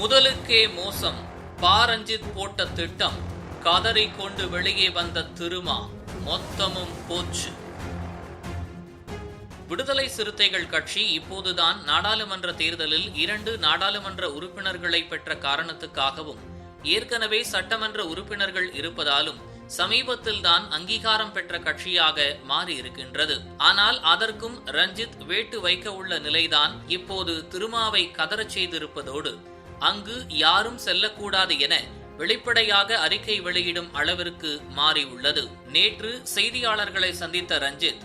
முதலுக்கே மோசம். பாரஞ்சித் போட்ட திட்டம் கதறி கொண்டு வெளியே வந்த திருமா மொத்தமும் போச்சு. விடுதலை சிறுத்தைகள் கட்சி இப்போதுதான் நாடாளுமன்ற தேர்தலில் இரண்டு நாடாளுமன்ற உறுப்பினர்களை பெற்ற காரணத்துக்காகவும் ஏற்கனவே சட்டமன்ற உறுப்பினர்கள் இருப்பதாலும் சமீபத்தில் தான் அங்கீகாரம் பெற்ற கட்சியாக மாறியிருக்கின்றது. ஆனால் அதற்கும் ரஞ்சித் வேட்டு வைக்க உள்ள நிலைதான் இப்போது திருமாவை கதறச் செய்திருப்பதோடு அங்கு யாரும் செல்லக்கூடாது என வெளிப்படையாக அறிக்கை வெளியிடும் அளவிற்கு மாறியுள்ளது. நேற்று செய்தியாளர்களை சந்தித்த ரஞ்சித்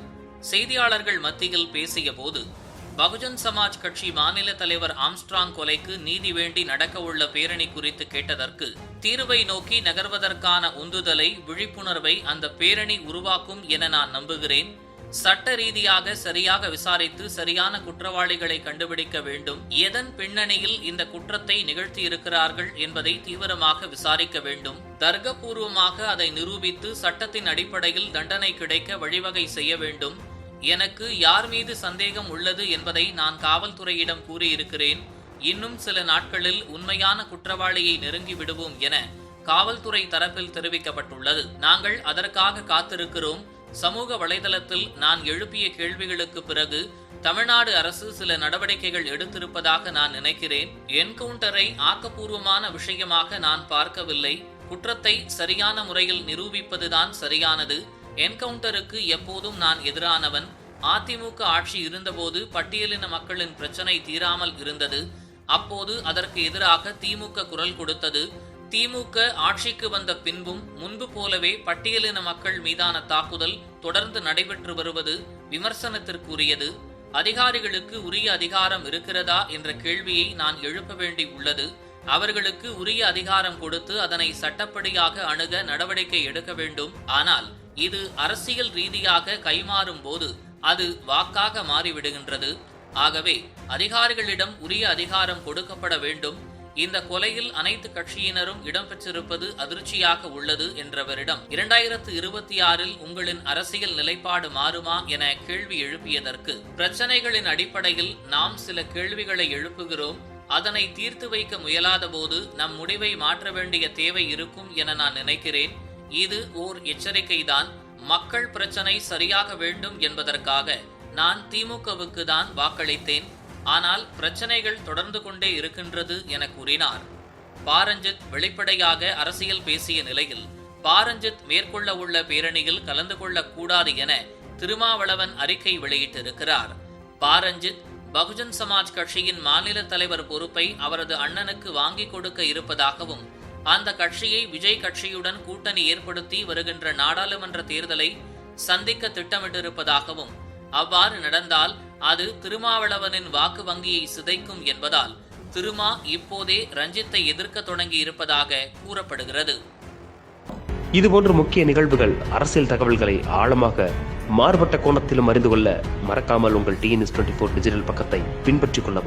செய்தியாளர்கள் மத்தியில் பேசிய போது பகுஜன் சமாஜ் கட்சி மாநில தலைவர் ஆம்ஸ்ட்ராங் கொலைக்கு நீதி வேண்டி நடக்கவுள்ள பேரணி குறித்து கேட்டதற்கு தீர்வை நோக்கி நகர்வதற்கான உந்துதலை விழிப்புணர்வை அந்த பேரணி உருவாக்கும் என நான் நம்புகிறேன். சட்ட ரீதியாக சரியாக விசாரித்து சரியான குற்றவாளிகளை கண்டுபிடிக்க வேண்டும். எதன் பின்னணியில் இந்த குற்றத்தை நிகழ்த்தி இருக்கிறார்கள் என்பதை தீவிரமாக விசாரிக்க வேண்டும். தர்க்கபூர்வமாக அதை நிரூபித்து சட்டத்தின் அடிப்படையில் தண்டனை கிடைக்க வழிவகை செய்ய வேண்டும். எனக்கு யார் மீது சந்தேகம் உள்ளது என்பதை நான் காவல்துறையிடம் கூறியிருக்கிறேன். இன்னும் சில நாட்களில் உண்மையான குற்றவாளியை நெருங்கி விடுவோம் என காவல்துறை தரப்பில் தெரிவிக்கப்பட்டுள்ளது. நாங்கள் அதற்காக காத்திருக்கிறோம். சமூக வலைதளத்தில் நான் எழுப்பிய கேள்விகளுக்கு பிறகு தமிழ்நாடு அரசு சில நடவடிக்கைகள் எடுத்திருப்பதாக நான் நினைக்கிறேன். என்கவுண்டரை ஆக்கப்பூர்வமான விஷயமாக நான் பார்க்கவில்லை. குற்றத்தை சரியான முறையில் நிரூபிப்பதுதான் சரியானது. என்கவுண்டருக்கு எப்போதும் நான் எதிரானவன். அதிமுக ஆட்சி இருந்தபோது பட்டியலின மக்களின் பிரச்சனை தீராமல் இருந்தது. அப்போது அதற்கு எதிராக திமுக குரல் கொடுத்தது. திமுக ஆட்சிக்கு வந்த பின்பும் முன்பு போலவே பட்டியலின மக்கள் மீதான தாக்குதல் தொடர்ந்து நடைபெற்று வருவது விமர்சனத்திற்குரியது. அதிகாரிகளுக்கு உரிய அதிகாரம் இருக்கிறதா என்ற கேள்வியை நான் எழுப்ப வேண்டி உள்ளது. அவர்களுக்கு உரிய அதிகாரம் கொடுத்து அதனை சட்டப்படியாக அணுக நடவடிக்கை எடுக்க வேண்டும். ஆனால் இது அரசியல் ரீதியாக கைமாறும் போது அது வாக்காக மாறிவிடுகின்றது. ஆகவே அதிகாரிகளிடம் உரிய அதிகாரம் கொடுக்கப்பட வேண்டும். இந்த கொலையில் அனைத்து கட்சியினரும் இடம்பெற்றிருப்பது அதிர்ச்சியாக உள்ளது என்றவரிடம் இரண்டாயிரத்து இருபத்தி ஆறில் உங்களின் அரசியல் நிலைப்பாடு மாறுமா என கேள்வி எழுப்பியதற்கு பிரச்சனைகளின் அடிப்படையில் நாம் சில கேள்விகளை எழுப்புகிறோம் அதனை தீர்த்து வைக்க முயலாத போது நம் முடிவை மாற்ற வேண்டிய தேவை இருக்கும் என நான் நினைக்கிறேன். இது ஓர் எச்சரிக்கைதான். மக்கள் பிரச்சனை சரியாக வேண்டும் என்பதற்காக நான் திமுகவுக்கு தான் வாக்களித்தேன். ஆனால் பிரச்சனைகள் தொடர்ந்து கொண்டே இருக்கின்றது என கூறினார். பாரஞ்சித் வெளிப்படையாக அரசியல் பேசிய நிலையில் பாரஞ்சித் மேற்கொள்ள உள்ள பேரணியில் கலந்து கொள்ளக்கூடாது என திருமாவளவன் அறிக்கை வெளியிட்டிருக்கிறார். பாரஞ்சித் பகுஜன் சமாஜ் கட்சியின் மாநில தலைவர் பொறுப்பை அவரது அண்ணனுக்கு வாங்கிக் கொடுக்க இருப்பதாகவும் அந்த கட்சியை விஜய் கட்சியுடன் கூட்டணி ஏற்படுத்தி வருகின்ற நாடாளுமன்ற தேர்தலை சந்திக்க திட்டமிட்டிருப்பதாகவும் அவ்வாறு நடந்தால் அது திருமாவளவனின் வாக்கு வங்கியை சிதைக்கும் என்பதால் திருமா இப்போதே ரஞ்சித்தை எதிர்க்க தொடங்கி இருப்பதாக கூறப்படுகிறது. இதுபோன்ற முக்கிய நிகழ்வுகள் அரசியல் தகவல்களை ஆழமாக மாறுபட்ட கோணத்திலும் அறிந்து கொள்ள மறக்காமல் உங்கள் டிஎன்எஸ் டுவெண்ட்டி ஃபோர் டிஜிட்டல் பக்கத்தை பின்பற்றிக் கொள்ளவும்.